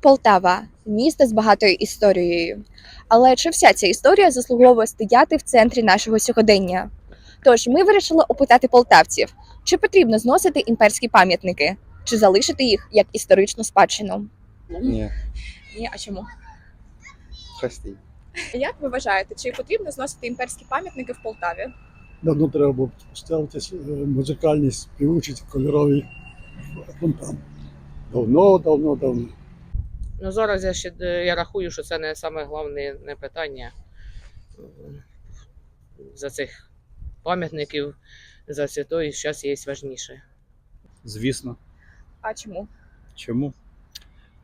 Полтава місто з багатою історією. Але чи вся ця історія заслуговує стояти в центрі нашого сьогодення? Тож ми вирішили опитати полтавців, чи потрібно зносити імперські пам'ятники, чи залишити їх як історичну спадщину? Ні, Ні, а чому? прості. Як ви вважаєте, чи потрібно зносити імперські пам'ятники в Полтаві? Давно треба було поставити е, музикальні співучі кольорові фонтан. Давно, давно, давно. Ну зараз я ще е, я рахую, що це не саме головне не питання е, за цих пам'ятників, за і зараз є важніше. Звісно. А чому? Чому?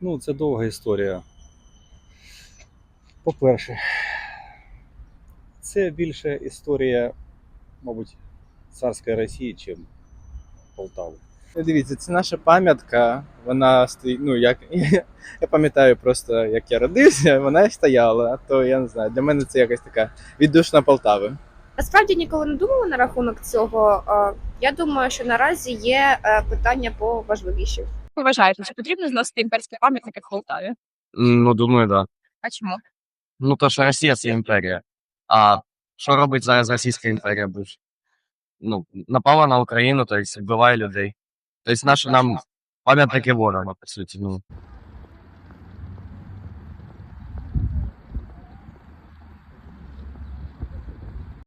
Ну, це довга історія. По-перше, це більше історія, мабуть, царської Росії, чим Полтави. Ну, Дивіться, це наша пам'ятка. Вона стоїть. Ну як я пам'ятаю просто, як я родився, вона стояла. То я не знаю. Для мене це якась така віддушна Полтави. Насправді ніколи не думала на рахунок цього. Я думаю, що наразі є е, питання поважливіші. Ви вважаєте, чи потрібно зносити імперські пам'ятники в Полтаві? Ну, думаю, да. А чому? Ну, то що Росія це імперія. А що робить зараз Російська імперія? Бо ж, Ну, напала на Україну, тобто вбиває людей. Тобто наші нам пам'ятники ворога, по суті. Ну,